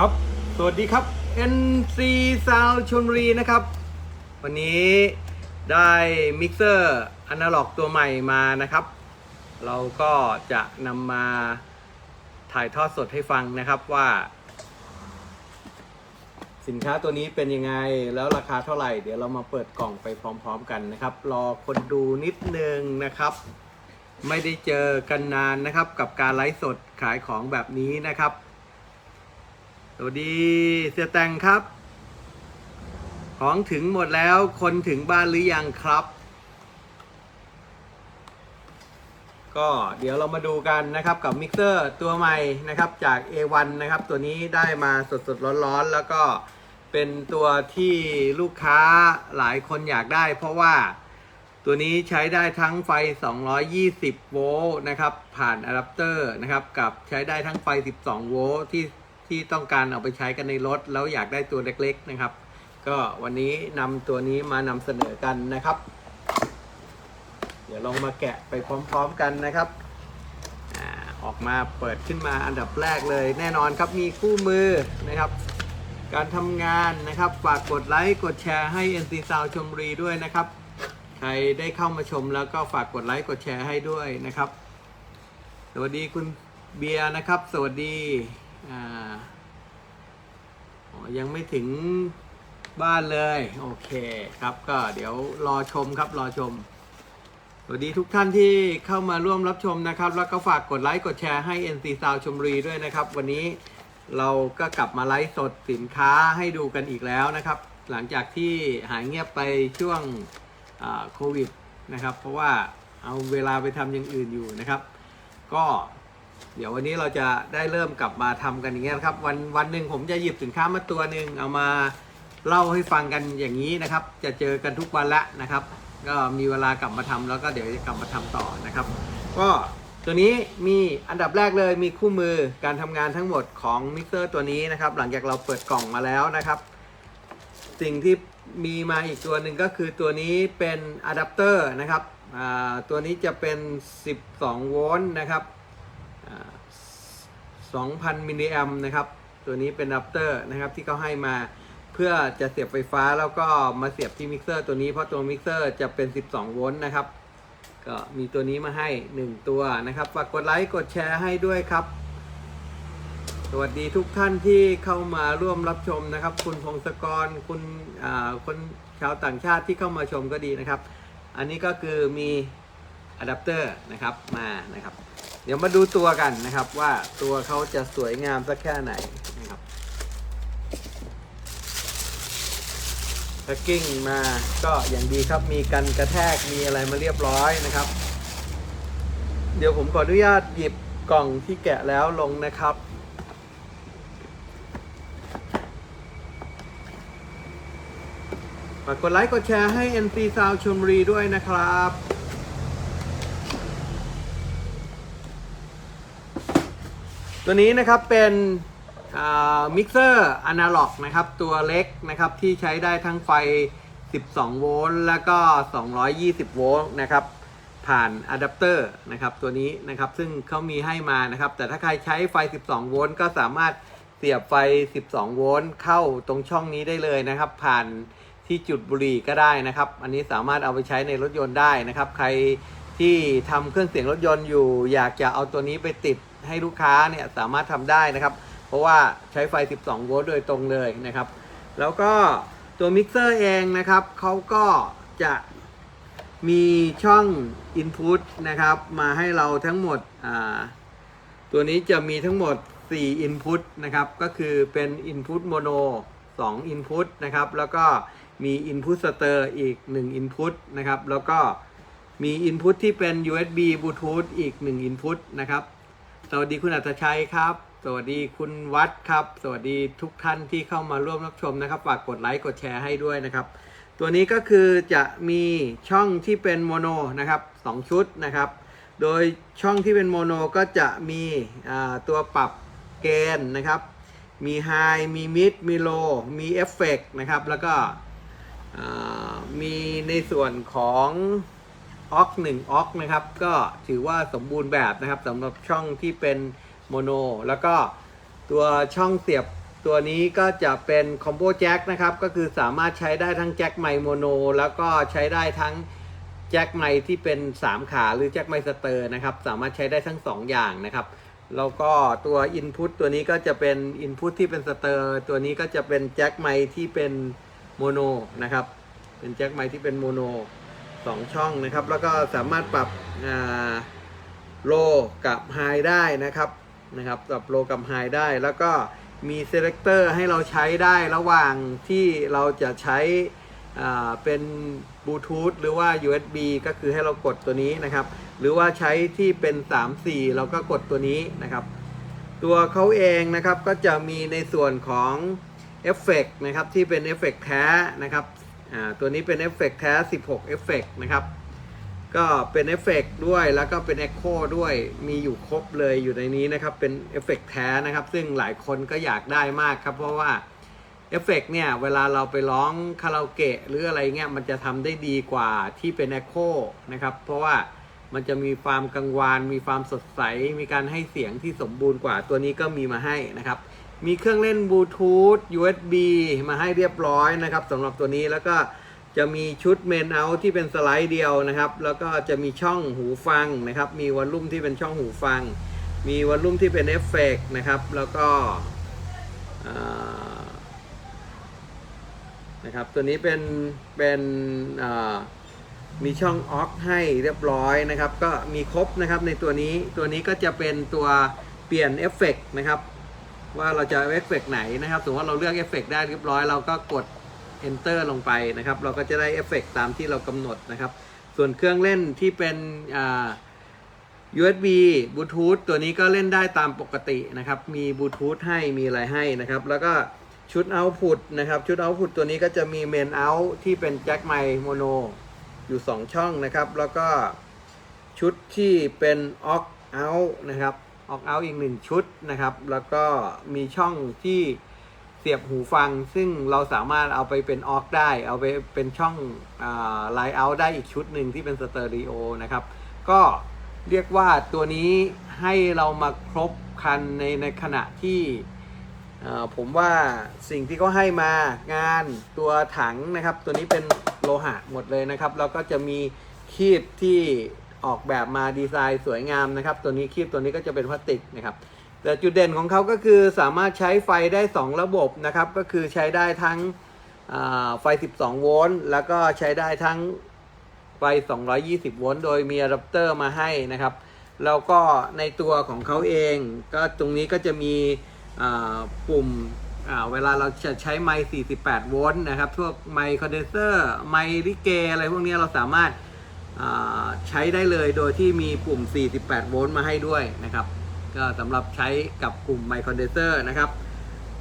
ครับ สวัสดีครับ NC Sound ชลบุรีนะครับ วันนี้ได้มิกเซอร์อนาล็อกตัวใหม่มานะครับ เราก็จะนำมาถ่ายทอดสดให้ฟังนะครับว่า สินค้าตัวนี้เป็นยังไงแล้วราคาเท่าไหร่ เดี๋ยวเรามาเปิดกล่องไปพร้อม ๆ กันนะครับ รอคนดูนิดนึงนะครับ ไม่ได้เจอกันนานนะครับ กับการไลฟ์สดขายของแบบนี้นะครับ วัสดีเสียแตงครับ ของถึงหมดแล้วคนถึงบ้านหรือยังครับ ก็เดี๋ยวเรามาดูกันนะครับกับมิกเซอร์ตัวใหม่นะครับจาก A1 นะครับตัวนี้ได้มาสดๆร้อนๆ แล้วก็เป็นตัวที่ลูกค้าหลายคนอยากได้ เพราะว่าตัวนี้ใช้ได้ทั้งไฟ 220 โวลต์นะครับผ่านอะแดปเตอร์นะครับกับใช้ได้ทั้งไฟ 12 โวลต์ที่ ที่ต้องการเอาไปใช้กันในรถ แล้วอยากได้ตัวเล็กๆนะครับ ก็วันนี้นำตัวนี้มานำเสนอกันนะครับ เดี๋ยวลองมาแกะไปพร้อมๆกันนะครับอออกมาเปิดขึ้นมาอันดับแรกเลย แน่นอนครับมีคู่มือนะครับ การทำงานนะครับฝากกดไลค์กดแชร์ให้ NC Sound ชมรีด้วยนะครับ ใครได้เข้ามาชมแล้วก็ฝากกดไลค์กดแชร์ให้ด้วยนะครับ สวัสดีคุณเบียร์นะครับ สวัสดี อ่าอ๋อยังไม่ถึงบ้านเลย โอเคครับก็เดี๋ยวรอชมครับรอชม สวัสดีทุกท่านที่เข้ามาร่วมรับชมนะครับ แล้วก็ฝากกดไลค์กดแชร์ให้ NC Sound ชมรีด้วยนะครับ วันนี้เราก็กลับมาไลฟ์สดสินค้าให้ดูกันอีกแล้วนะครับ หลังจากที่หายเงียบไปช่วงโควิดนะครับ เพราะว่าเอาเวลาไปทำอย่างอื่นอยู่นะครับ ก็ เดี๋ยววันนี้เราจะได้เริ่มกลับมาทำกันอย่างเงี้ยนะครับ วันวันหนึ่งผมจะหยิบสินค้ามาตัวหนึ่งเอามาเล่าให้ฟังกันอย่างนี้นะครับ จะเจอกันทุกวันละนะครับ ก็มีเวลากลับมาทำแล้วก็เดี๋ยวจะกลับมาทำต่อนะครับ ก็ตัวนี้มีอันดับแรกเลยมีคู่มือการทำงานทั้งหมดของมิกเซอร์ตัวนี้นะครับ หลังจากเราเปิดกล่องมาแล้วนะครับ สิ่งที่มีมาอีกตัวหนึ่งก็คือตัวนี้เป็นอะแดปเตอร์นะครับตัวนี้จะเป็น 12 โวลต์นะครับ 2,000 มิลลิแอมนะครับ ตัวนี้เป็นอะแดปเตอร์นะครับที่เขาให้มาเพื่อจะเสียบไฟฟ้าแล้วก็มาเสียบที่มิกเซอร์ตัวนี้เพราะตัวมิกเซอร์จะเป็น 12 โวลต์นะครับ ก็มีตัวนี้มาให้ 1 ตัวนะครับฝากกดไลค์กดแชร์ให้ด้วยครับ สวัสดีทุกท่านที่เข้ามาร่วมรับชมนะครับ คุณพงศกรคุณคนชาวต่างชาติที่เข้ามาชมก็ดีนะครับ อันนี้ก็คือมีอะแดปเตอร์นะครับมานะครับ เดี๋ยวมาดูตัวกันนะครับว่าตัวเขาจะสวยงามสักแค่ไหนนะครับแพ็กกิ้งมาก็อย่างดีครับมีกันกระแทกมีอะไรมาเรียบร้อยนะครับ เดี๋ยวผมขออนุญาตหยิบกล่องที่แกะแล้วลงนะครับฝากกดไลค์กดแชร์ให้ NC Sound ชลบุรีด้วยนะครับ ตัวนี้นะครับเป็นมิกเซอร์อนาล็อกนะครับ ตัวเล็กนะครับที่ใช้ได้ทั้งไฟ 12 โวลต์แล้วก็ 220 โวลต์นะครับ ผ่านอะแดปเตอร์นะครับตัวนี้นะครับซึ่งเขามีให้มานะครับ แต่ถ้าใครใช้ไฟ 12 โวลต์ก็สามารถเสียบไฟ 12 โวลต์เข้าตรงช่องนี้ได้เลยนะครับ ผ่านที่จุดบุหรี่ก็ได้นะครับ อันนี้สามารถเอาไปใช้ในรถยนต์ได้นะครับ ใครที่ทำเครื่องเสียงรถยนต์อยู่ อยากจะเอาตัวนี้ไปติด ให้ลูกค้าเนี่ยสามารถทำได้นะครับ เพราะว่าใช้ไฟ 12 โวลต์โดยตรงเลยนะครับ แล้วก็ตัวมิกเซอร์เองนะครับเขาก็จะมีช่อง Input นะครับ มาให้เราทั้งหมดอ่าตัวนี้จะมีทั้งหมด 4 Input นะครับ ก็คือเป็น Input Mono 2 Input นะครับ แล้วก็มี Input Ster อีก 1 Input นะครับ แล้วก็มี Input ที่เป็น USB Bluetooth อีก 1 Input นะครับ สวัสดีคุณอัตชัยครับ สวัสดีคุณวัดครับ สวัสดีทุกท่านที่เข้ามาร่วมรับชมนะครับ ฝากกดไลค์กดแชร์ให้ด้วยนะครับ ตัวนี้ก็คือจะมีช่องที่เป็นโมโนนะครับ2ชุดนะครับ โดยช่องที่เป็นโมโนก็จะมีตัวปรับเกณฑ์นะครับ มีไฮมีมิดมีโลมีเอฟเฟกนะครับ แล้วก็มีในส่วนของ ออกหนึ่งออกนะครับ ก็ถือว่าสมบูรณ์แบบนะครับสำหรับช่องที่เป็นโมโน แล้วก็ตัวช่องเสียบตัวนี้ก็จะเป็นคอมโบแจ็คนะครับ ก็คือสามารถใช้ได้ทั้งแจ็คไมค์โมโน แล้วก็ใช้ได้ทั้งแจ็คไมที่เป็น 3 ขาหรือแจ็คไมสเตอร์นะครับ สามารถใช้ได้ทั้ง 2 อย่างนะครับ แล้วก็ตัว Input ตัวนี้ก็จะเป็น Input ที่เป็นสเตอร์ตัวนี้ก็จะเป็นแจ็คไมที่เป็นโมโนนะครับ เป็นแจ็คไมที่เป็นโมโน สองช่องนะครับ แล้วก็สามารถปรับโลกับไฮได้นะครับนะครับปรับโลกับไฮได้ แล้วก็มีเซเล c เตอร์ให้เราใช้ได้ระหว่างที่เราจะใช้เป็นบลูทูธหรือว่า USB ก็คือให้เรากดตัวนี้นะครับ หรือว่าใช้ที่เป็น 3 4 เราก็กดตัวนี้นะครับ ตัวเขาเองนะครับก็จะมีในส่วนของเอฟเฟกนะครับที่เป็นเอฟเฟกแท้นะครับ อ่าตัวนี้เป็นเอฟเฟกแท้ 16เอฟเฟกนะครับ ก็เป็นเอฟเฟกต์ด้วยแล้วก็เป็น Echo ด้วยมีอยู่ครบเลยอยู่ในนี้นะครับ เป็นเอฟเฟกต์แท้นะครับ ซึ่งหลายคนก็อยากได้มากครับ เพราะว่าเอฟเฟกต์เนี่ย เวลาเราไปร้องคาราโอเกะหรืออะไรเงี้ยมันจะทำได้ดีกว่าที่เป็น Echo นะครับ เพราะว่ามันจะมีความกังวาน มีความสดใส มีการให้เสียงที่สมบูรณ์กว่าตัวนี้ก็มีมาให้นะครับ มีเครื่องเล่นบลูทูธ USB มาให้เรียบร้อยนะครับสำหรับตัวนี้แล้วก็จะมีชุดเมนเอาที่เป็นสไลด์เดียวนะครับ แล้วก็จะมีช่องหูฟังนะครับ มีวอลลุ่มที่เป็นช่องหูฟัง มีวอลลุ่มที่เป็นเอฟเฟกต์นะครับ แล้วก็นะครับ ตัวนี้เป็นเป็นมีช่องออกให้เรียบร้อยนะครับ ก็มีครบนะครับในตัวนี้ตัวนี้ก็จะเป็นตัวเปลี่ยนเอฟเฟกต์นะครับ ว่าเราจะเอฟเฟกต์ไหนนะครับสมมติว่าเราเลือกเอฟเฟกต์ได้เรียบร้อยเราก็กด enter ลงไปนะครับ เราก็จะได้เอฟเฟกต์ตามที่เรากำหนดนะครับ ส่วนเครื่องเล่นที่เป็นอ่า USB บลูทูธตัวนี้ก็เล่นได้ตามปกตินะครับ มีบลูทูธให้มีอะไรให้นะครับ แล้วก็ชุด Output นะครับ ชุด Output ตัวนี้ก็จะมี Main Out ที่เป็นแจ็คไมค์โมโนอยู่ 2 ช่องนะครับ แล้วก็ชุดที่เป็น Aux Out นะครับ Aux Out อีกหนึ่งชุดนะครับ แล้วก็มีช่องที่เสียบหูฟัง ซึ่งเราสามารถเอาไปเป็นออกได้ เอาไปเป็นช่องไลน์เอาได้อีกชุดหนึ่งที่เป็นสเตอริโอนะครับ ก็เรียกว่าตัวนี้ให้เรามาครบคันในในขณะที่ผมว่าสิ่งที่เขาให้มางานตัวถังนะครับ ตัวนี้เป็นโลหะหมดเลยนะครับ แล้วก็จะมีคีบที่ ออกแบบมาดีไซน์สวยงามนะครับ ตัวนี้คีบตัวนี้ก็จะเป็นพลาสติกนะครับ แต่จุดเด่นของเขาก็คือสามารถใช้ไฟได้ 2 ระบบนะครับ ก็คือใช้ได้ทั้งไฟ 12 โวลต์ แล้วก็ใช้ได้ทั้งไฟ 220 โวลต์ โดยมีอะแดปเตอร์มาให้นะครับ แล้วก็ในตัวของเขาเอง ก็ตรงนี้ก็จะมีปุ่มเวลาเราจะใช้ไมค์48 โวลต์นะครับ พวกไมค์คอนเดนเซอร์ ไมค์ลิเก อะไรพวกนี้เราสามารถ ใช้ได้เลยโดยที่มีปุ่ม 48 โวลต์มาให้ด้วยนะครับ ก็สำหรับใช้กับกลุ่มไมโครเดเซอร์นะครับ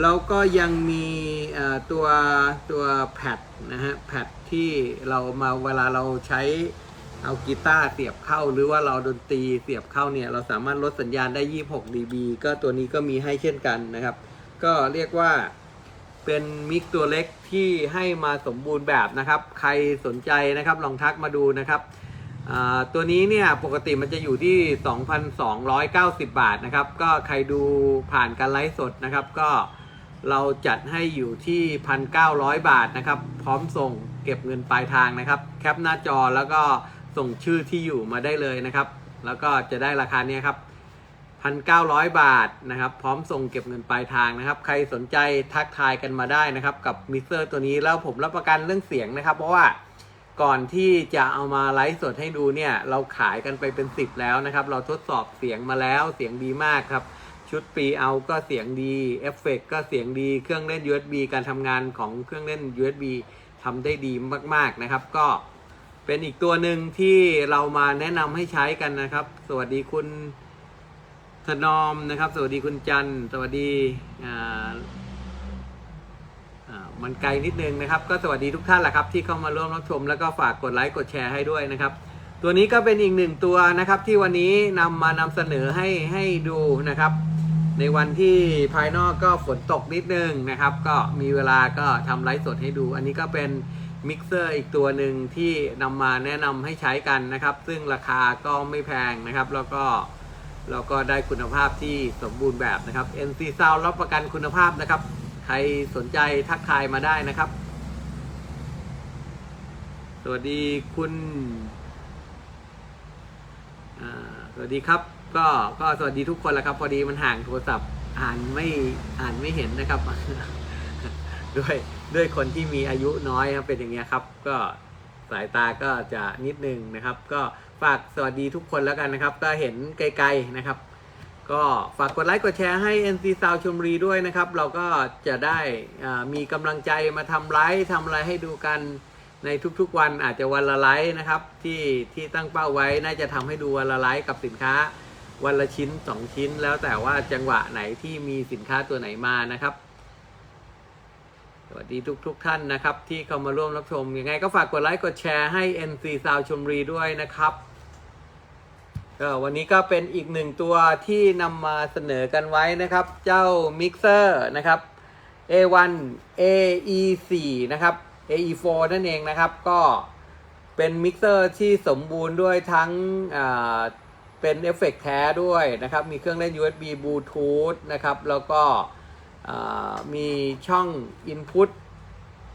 แล้วก็ยังมีตัวตัวแพดนะฮะแพดที่เรามาเวลาเราใช้เอากีตาร์เสียบเข้าหรือว่าเราดนตรีเสียบเข้าเนี่ย เราสามารถลดสัญญาณได้ 26 dB ก็ตัวนี้ก็มีให้เช่นกันนะครับ ก็เรียกว่าเป็นมิกตัวเล็กที่ให้มาสมบูรณ์แบบนะครับ ใครสนใจนะครับลองทักมาดูนะครับ ตัวนี้เนี่ยปกติมันจะอยู่ที่ 2,290 บาทนะครับ ก็ใครดูผ่านการไลฟ์สดนะครับ ก็เราจัดให้อยู่ที่ 1,900 บาทนะครับ พร้อมส่งเก็บเงินปลายทางนะครับ แคปหน้าจอแล้วก็ส่งชื่อที่อยู่มาได้เลยนะครับ แล้วก็จะได้ราคาเนี้ยครับ 1,900 บาทนะครับ พร้อมส่งเก็บเงินปลายทางนะครับ ใครสนใจทักทายกันมาได้นะครับ กับมิเซอร์ตัวนี้แล้วผมรับประกันเรื่องเสียงนะครับ เพราะว่า ก่อนที่จะเอามาไลฟ์สดให้ดูเนี่ย เราขายกันไปเป็นสิบแล้วนะครับ เราทดสอบเสียงมาแล้วเสียงดีมากครับ ชุดปีเอาก็เสียงดีเอฟเฟกก็เสียงดีเครื่องเล่น USB การทำงานของเครื่องเล่น USB ทำได้ดีมาก ๆนะครับ ก็เป็นอีกตัวหนึ่งที่เรามาแนะนำให้ใช้กันนะครับ สวัสดีคุณถนอมนะครับ สวัสดีคุณจันสวัสดีอ่า มันไกลนิดนึงนะครับ ก็สวัสดีทุกท่านแหละครับที่เข้ามาร่วมรับชม แล้วก็ฝากกดไลค์กดแชร์ให้ด้วยนะครับ ตัวนี้ก็เป็นอีกหนึ่งตัวนะครับ ที่วันนี้นำมานำเสนอให้ให้ดูนะครับ ในวันที่ภายนอกก็ฝนตกนิดนึงนะครับ ก็มีเวลาก็ทำไลฟ์สดให้ดู อันนี้ก็เป็นมิกเซอร์อีกตัวหนึ่งที่นำมาแนะนำให้ใช้กันนะครับ ซึ่งราคาก็ไม่แพงนะครับ แล้วก็แล้วก็ได้คุณภาพที่สมบูรณ์แบบนะครับ NC Sound รับประกันคุณภาพนะครับ ใครสนใจทักทายมาได้นะครับ สวัสดีคุณสวัสดีครับ ก็ก็สวัสดีทุกคนแหละครับ พอดีมันห่างโทรศัพท์อ่านไม่อ่านไม่เห็นนะครับ ด้วยด้วยคนที่มีอายุน้อยครับเป็นอย่างเงี้ยครับ ก็สายตาก็จะนิดนึงนะครับ ก็ฝากสวัสดีทุกคนแล้วกันนะครับ ก็เห็นไกลๆนะครับ ก็ฝากกดไลค์กดแชร์ให้ NC Sound ชมรีด้วยนะครับ เราก็จะได้มีกำลังใจมาทำไลฟ์ทำอะไรให้ดูกันในทุกๆวันอาจจะวันละไลฟ์นะครับ ที่ที่ตั้งเป้าไว้น่าจะทำให้ดูวันละไลฟ์กับสินค้า วันละชิ้น 2 ชิ้น แล้วแต่ว่าจังหวะไหนที่มีสินค้าตัวไหนมานะครับสวัสดีทุกๆทท่านนะครับ ที่เข้ามาร่วมรับชมยังไงก็ฝากกดไลค์กดแชร์ให้ NC Sound ชมรีด้วยนะครับ ก็วันนี้ก็เป็นอีกหนึ่งตัวที่นำมาเสนอกันไว้นะครับ เจ้ามิกเซอร์นะครับ A1 AE4 นะครับ AE4 นั่นเองนะครับ ก็เป็นมิกเซอร์ที่สมบูรณ์ด้วยทั้งเป็นเอฟเฟกต์แท้ด้วยนะครับ มีเครื่องเล่น USB Bluetooth นะครับ แล้วก็มีช่อง Input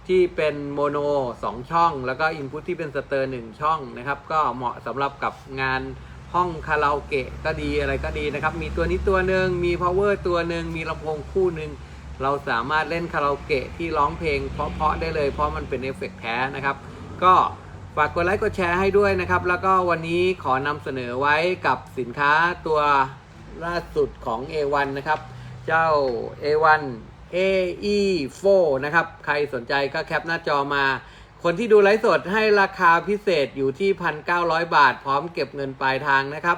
ที่เป็นโมโน2 ช่อง แล้วก็ Input ที่เป็นสเตอร์1ช่องนะครับ ก็เหมาะสำหรับกับงาน ห้องคาราโอเกะก็ดีอะไรก็ดีนะครับ มีตัวนี้ตัวหนึ่งมี power ตัวหนึ่งมีลำโพงคู่หนึ่งเราสามารถเล่นคาราโอเกะที่ร้องเพลงเพราะๆได้เลย เพราะมันเป็นเอฟเฟกต์แท้นะครับ ก็ฝากกดไลค์กดแชร์ให้ด้วยนะครับ แล้วก็วันนี้ขอนำเสนอไว้กับสินค้าตัวล่าสุดของ A1 นะครับ เจ้า A1 AE4 นะครับ ใครสนใจก็แคปหน้าจอมา คนที่ดูไลฟ์สดให้ราคาพิเศษอยู่ที่ 1,900 บาท พร้อมเก็บเงินปลายทางนะครับ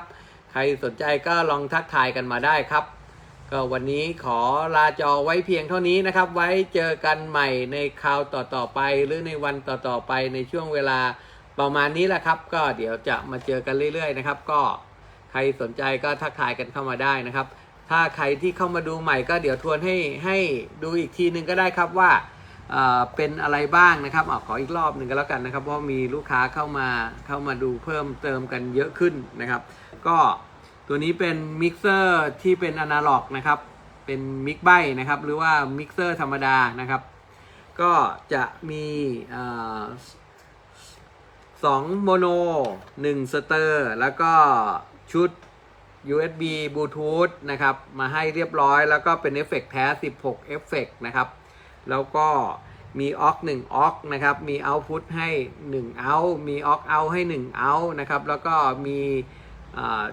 ใครสนใจก็ลองทักทายกันมาได้ครับ ก็วันนี้ขอลาจอไว้เพียงเท่านี้นะครับ ไว้เจอกันใหม่ในคราวต่อๆไป หรือในวันต่อๆไปในช่วงเวลาประมาณนี้แหละครับ ก็เดี๋ยวจะมาเจอกันเรื่อยๆนะครับ ก็ใครสนใจก็ทักทายกันเข้ามาได้นะครับ ถ้าใครที่เข้ามาดูใหม่ก็เดี๋ยวทวนให้ให้ดูอีกทีนึงก็ได้ครับว่า เป็นอะไรบ้างนะครับอขออีกรอบหนึ่งก็แล้วกันนะครับ เพราะมีลูกค้าเข้ามาเข้ามาดูเพิ่มเติมกันเยอะขึ้นนะครับ ก็ตัวนี้เป็นมิกเซอร์ที่เป็นอนาล็อกนะครับ เป็นมิกไบนะครับ หรือว่ามิกเซอร์ธรรมดานะครับ ก็จะมีสองโมโนหนึ่งสเตอร์แล้วก็ชุด USB Bluetooth นะครับ มาให้เรียบร้อยแล้วก็เป็นเอฟเฟกต์แท้ 16 เอฟเฟกต์นะครับ แล้วก็มีออก1ออกนะครับ มี Output ให้1 out มี Aux out ให้1 out นะครับ แล้วก็มี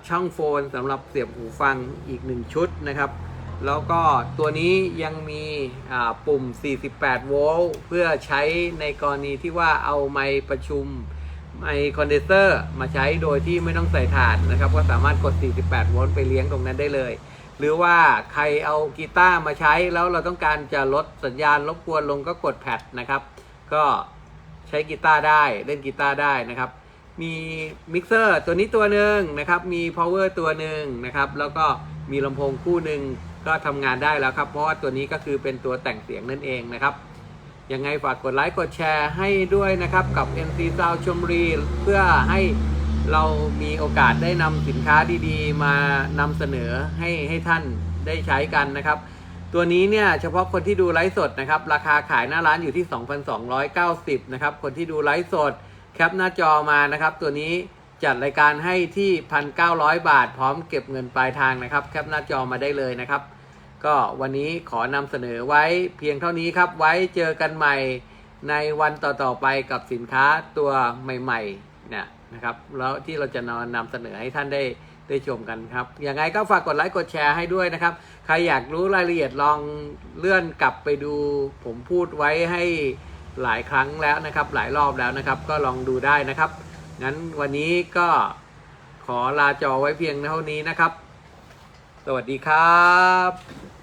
ช่องโฟนสำหรับเสียบหูฟังอีก 1 ชุดนะครับ แล้วก็ตัวนี้ยังมีปุ่ม 48 โวลต์เพื่อใช้ในกรณีที่ว่าเอาไมค์ประชุมไมค์คอนเดนเซอร์มาใช้โดยที่ไม่ต้องใส่ถ่านนะครับ ก็สามารถกด 48 โวลต์ไปเลี้ยงตรงนั้นได้เลย หรือว่าใครเอากีตาร์มาใช้แล้วเราต้องการจะลดสัญญาณรบกวนลงก็กดแพดนะครับ ก็ใช้กีตาร์ได้เล่นกีตาร์ได้นะครับ มีมิกเซอร์ตัวนี้ตัวหนึ่งนะครับ มี power ตัวหนึ่งนะครับ แล้วก็มีลำโพงคู่หนึ่งก็ทำงานได้แล้วครับ เพราะว่าตัวนี้ก็คือเป็นตัวแต่งเสียงนั่นเองนะครับ ยังไงฝากกดไลค์กดแชร์ให้ด้วยนะครับกับ NC Sound ชมรีเพื่อให้ เรามีโอกาสได้นำสินค้าดีๆ มานำเสนอให้ให้ท่านได้ใช้กันนะครับ ตัวนี้เนี่ยเฉพาะคนที่ดูไลฟ์สดนะครับ ราคาขายหน้าร้านอยู่ที่ 2,290 นะครับ คนที่ดูไลฟ์สดแคปหน้าจอมานะครับ ตัวนี้จัดรายการให้ที่ 1,900 บาท พร้อมเก็บเงินปลายทางนะครับ แคปหน้าจอมาได้เลยนะครับ ก็วันนี้ขอนำเสนอไว้เพียงเท่านี้ครับ ไว้เจอกันใหม่ในวันต่อๆไปกับสินค้าตัวใหม่ๆเนี่ย นะครับแล้วที่เราจะนำนำเสนอให้ท่านได้ได้ชมกันครับอยังไงก็ฝากกดไลค์กดแชร์ให้ด้วยนะครับ ใครอยากรู้รายละเอียดลองเลื่อนกลับไปดูผมพูดไว้ให้หลายครั้งแล้วนะครับ หลายรอบแล้วนะครับ ก็ลองดูได้นะครับงั้นวันนี้ก็ขอลาจอไว้เพียงเท่านี้นะครับ สวัสดีครับ